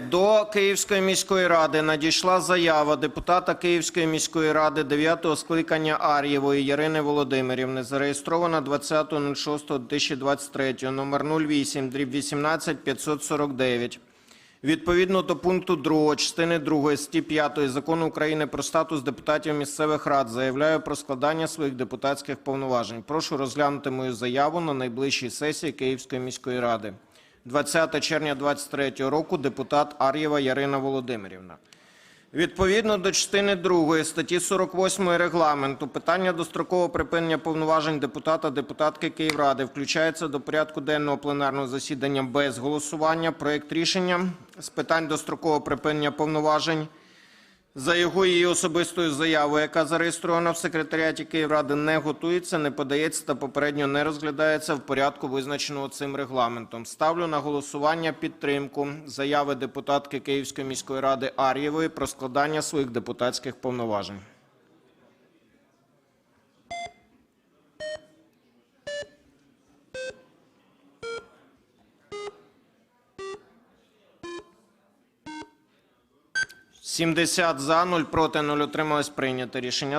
До Київської міської ради надійшла заява депутата Київської міської ради 9-го скликання Ар'євої Ярини Володимирівни, зареєстрована 20.06.2023, номер 08, дріб 18 549. Відповідно до пункту 2 частини 2 статті 5 Закону України про статус депутатів місцевих рад заявляю про складання своїх депутатських повноважень. Прошу розглянути мою заяву на найближчій сесії Київської міської ради. 20 червня 2023 року депутат Ар'єва Ярина Володимирівна. Відповідно до частини 2 статті 48 регламенту, питання дострокового припинення повноважень депутата депутатки Київради включається до порядку денного пленарного засідання без голосування. Проект рішення з питань дострокового припинення повноважень за його її особистою заявою, яка зареєстрована в секретаріаті Київради, не готується, не подається та попередньо не розглядається в порядку, визначеного цим регламентом. Ставлю на голосування підтримку заяви депутатки Київської міської ради Ар'євої про складання своїх депутатських повноважень. Сімдесят за, нуль проти, нуль утрималось прийнято рішення.